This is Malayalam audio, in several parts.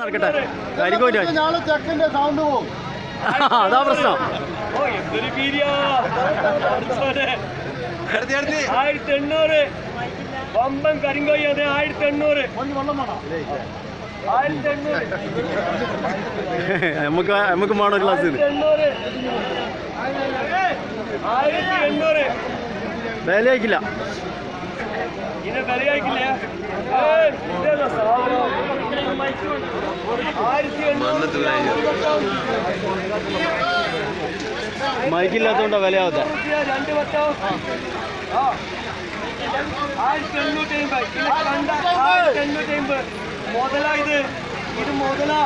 നടക്കട്ടെ. അതാ പ്രശ്നം. ആയിരത്തി എണ്ണൂറ് വമ്പൻ കരിങ്കോയി അതെ ആയിരത്തി എണ്ണൂറ് നമുക്ക് നമുക്ക് വേണം ക്ലാസ് ഗ്ലാസ് വില ആയിക്കില്ല ഏയ്, ഇതേതാ സാധനം? ആയിരത്തി എണ്ണൂറ് മൈക്കില്ലാത്തതുകൊണ്ടാ വിലയാവത്തെ രണ്ട് വട്ടം. ആയിരത്തി എണ്ണൂറ്റി അമ്പത്. ഇത് കണ്ട ആയിരത്തി എണ്ണൂറ്റി അമ്പത്. മുതലാ ഇത്. ഇത് മുതലാ.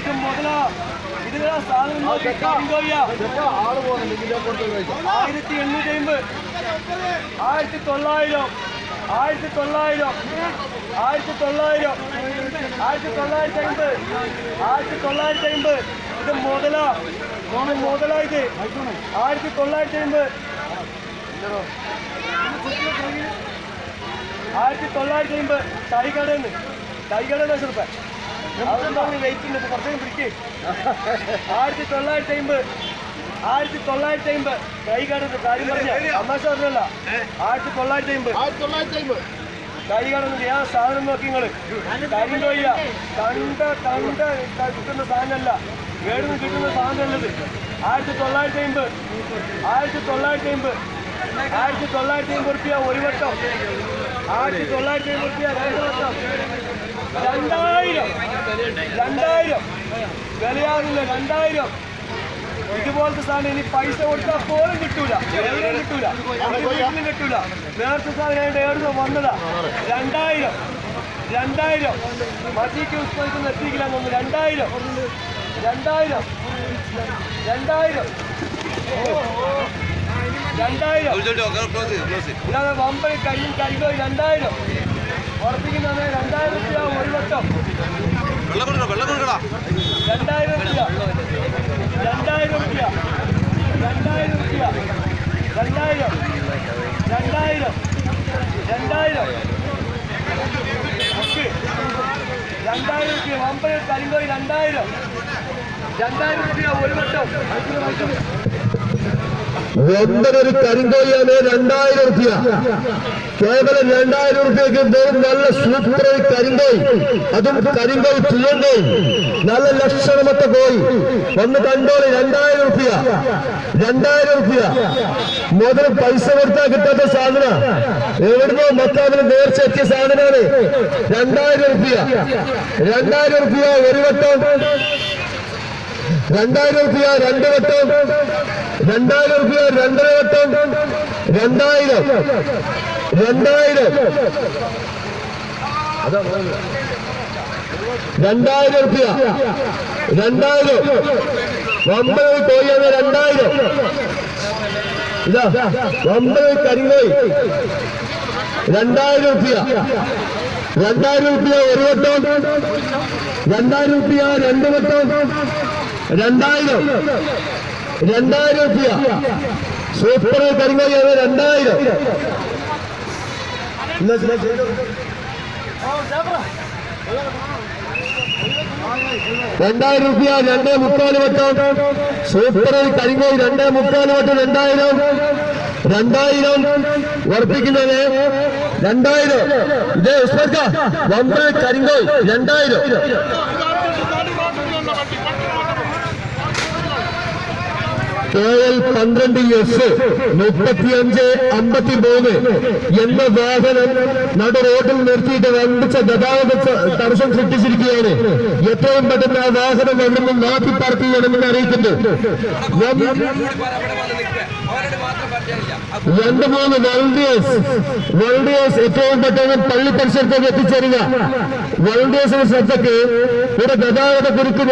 ഇത് മുതലാ. ഇതിലാ സാധനം ആയിരത്തി എണ്ണൂറ്റി അമ്പത്. ആയിരത്തി തൊള്ളായിരം. ആയിരത്തി തൊള്ളായിരം ആയിരത്തി തൊള്ളായിരം ആയിരത്തി തൊള്ളായിരത്തി അമ്പത് ആയിരത്തി തൊള്ളായിരത്തി അമ്പത് ഇത് മുതലാ. മോനെ മുതലാ ഇത്. ആയിരത്തി തൊള്ളായിരത്തി അമ്പത് ആയിരത്തി തൊള്ളായിരത്തി അമ്പത് തൈകടന്ന് തൈകടന്ന് ചെറുപ്പ അതൊന്നും വെയിറ്റ് ഉണ്ട് കുറച്ചും പിടിക്കേ. ആയിരത്തി തൊള്ളായിരത്തി അമ്പത് ആയിരത്തി തൊള്ളായിരത്തി അമ്പത് കൈകാടുന്ന കാര്യം പറഞ്ഞ തമാശ പറഞ്ഞല്ല. ആയിരത്തി തൊള്ളായിരത്തി അമ്പത് ആയിരത്തി തൊള്ളായിരത്തി അമ്പത് കൈകാടുന്നത് ഞാൻ സാധനം നോക്കി നിങ്ങൾ കാര്യം കൊയ്യ കണ്ട കണ്ട കിട്ടുന്ന സാധനമല്ല ഏടുന്ന് കിട്ടുന്ന സാധനമല്ലത് ആയിരത്തി തൊള്ളായിരത്തി അമ്പത് ആയിരത്തി തൊള്ളായിരത്തി അമ്പത് ആയിരത്തി തൊള്ളായിരത്തി അമ്പത് റുപ്യ ഒരു വട്ടം. ആയിരത്തി തൊള്ളായിരത്തി അമ്പത് റുപ്യ രണ്ട് വട്ടം. രണ്ടായിരം. രണ്ടായിരം. വിലയാകില്ല രണ്ടായിരം. ഇതുപോലത്തെ സാധനം ഇനി പൈസ കൊടുത്താൽ പോലും കിട്ടൂല. എവിടെയും കിട്ടൂല. വീട്ടിലും കിട്ടൂല. നേരത്തെ സാധനം ഞാൻ എവിടുന്ന് വന്നതാ. രണ്ടായിരം. രണ്ടായിരം. മതിക്ക് ഉത്സവത്തിന് എത്തിക്കില്ല തോന്നുന്നു. രണ്ടായിരം. രണ്ടായിരം. രണ്ടായിരം. രണ്ടായിരം. ഇല്ലാതെ വമ്പൻ കയ്യും കൈകോ രണ്ടായിരം. ഉറപ്പിക്കുന്നത് രണ്ടായിരം രൂപ ഒരു വട്ടം രണ്ടായിരം രൂപ രണ്ടായിരം രൂപ രണ്ടായിരം രൂപ രണ്ടായിരം രണ്ടായിരം. രണ്ടായിരം. രണ്ടായിരം രൂപ. അമ്പത് കരിങ്കോയി രണ്ടായിരം. രണ്ടായിരം രൂപ ഒരു വട്ടം. ഒന്നരൊരു കരിങ്കോയാണ് രണ്ടായിരം റുപ്യ. കേവലം രണ്ടായിരം റുപ്യക്ക് വെറും നല്ല സൂപ്പർ കരിങ്കോയി അതും കരിങ്കോയി ചുവങ്കോയി നല്ല ലക്ഷണമൊക്കെ പോയി ഒന്ന് കണ്ടോളി രണ്ടായിരം റുപ്യ. രണ്ടായിരം റുപ്യ. മുതൽ പൈസ കൊടുത്താൽ കിട്ടാത്ത സാധന. എവിടുന്നോ മൊത്തം നേർച്ച എത്തിയ സാധനമാണ്. രണ്ടായിരം റുപ്യ. രണ്ടായിരം റുപ്യ ഒരു വട്ടം. രണ്ടായിരം റുപ്യ രണ്ട് വട്ടം. രണ്ടായിരം റുപ്യ രണ്ടര വട്ടം. രണ്ടായിരം. രണ്ടായിരം. രണ്ടായിരം റുപ്യ. രണ്ടായിരം. ഒമ്പത് കോഴിയാണ് രണ്ടായിരം. ഇതാ ഒമ്പത് കരിങ്കോയി രണ്ടായിരം റുപ്യ. രണ്ടായിരം റുപ്യ ഒരു വട്ടം. രണ്ടായിരം റുപ്യ രണ്ട് വട്ടം. രണ്ടായിരം. രണ്ടായിരം രൂപ. സൂപ്പർ കരിങ്കോയാണ് രണ്ടായിരം. രണ്ടായിരം രൂപ രണ്ടേ മുക്കാൽ വട്ടം. സൂപ്പർ കരിങ്കോയി രണ്ടേ മുക്കാൽ വട്ടം രണ്ടായിരം. രണ്ടായിരം ഉറപ്പിക്കുന്നത് രണ്ടായിരം. ഇതേ ഉസ്മർക്ക വമ്പ കരിങ്കോയി രണ്ടായിരം. പന്ത്രണ്ട് എഫ് മുപ്പത്തിയഞ്ച് അമ്പത്തി മൂന്ന് എന്ന വാഹനം നട റോഡിൽ നിർത്തിയിട്ട് വമ്പിച്ച ഗതാഗത തടസ്സം സൃഷ്ടിച്ചിരിക്കുകയാണ്. എത്രയും പെട്ടെന്ന് ആ വാഹനം അവിടുന്ന് മാറ്റി പാർക്ക് ചെയ്യണമെന്ന് അറിയിക്കുന്നു രണ്ട് മൂന്ന് വോളണ്ടിയേഴ്സ് വോളണ്ടിയേഴ്സ് ഏറ്റവും പെട്ടെന്ന് പള്ളി പരിസരത്തേക്ക് എത്തിച്ചേരുക. വോളണ്ടിയേഴ്സിന്റെ ശ്രദ്ധയ്ക്ക് ഇവിടെ ഗതാഗത കുരുക്ക്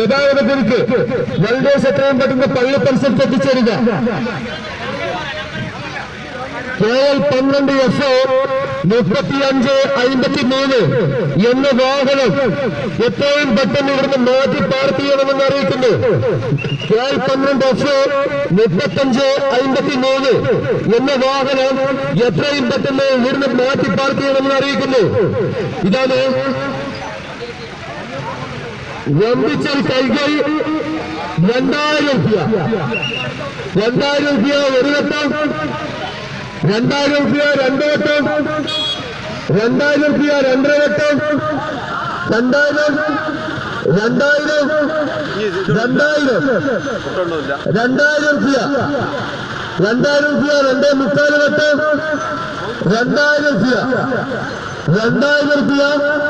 ഗതാഗത കുരുക്ക്. വോളണ്ടിയേഴ്സ് എത്രയും പെട്ടെന്ന് പള്ളി പരിസരത്ത് എത്തിച്ചേരുക. കെ എൽ പന്ത്രണ്ട് എഫ് മുപ്പത്തിയഞ്ച് അമ്പത്തി മൂന്ന് എന്ന വാഹനം എത്രയും പെട്ടെന്ന് ഇവിടുന്ന് മാറ്റി പാർക്ക് ചെയ്യണമെന്ന് അറിയിക്കുന്നു. പന്ത്രണ്ട് എഫ് മുപ്പത്തഞ്ച് അമ്പത്തി മൂന്ന് എന്ന വാഹനം എത്രയും പെട്ടെന്ന് ഇവിടുന്ന് മാറ്റി പാർക്ക് ചെയ്യണമെന്ന് അറിയിക്കുന്നു. ഇതാണ് വമ്പിച്ചൊരു കൈകൈ രണ്ടായിരം രൂപ. രണ്ടായിരം രൂപ ഒരു വട്ടം രണ്ടായിരം റുപ്യ രണ്ട് വട്ടം. രണ്ടായിരം റുപ്യ രണ്ടര വട്ടം. രണ്ടായിരം രണ്ടായിരം രണ്ടായിരം. രണ്ടായിരം റുപ്യ രണ്ടായിരം റുപ്യ രണ്ടേ മുക്കാൽ വട്ടം. രണ്ടായിരം റുപ്യ രണ്ടായിരം റുപ്യ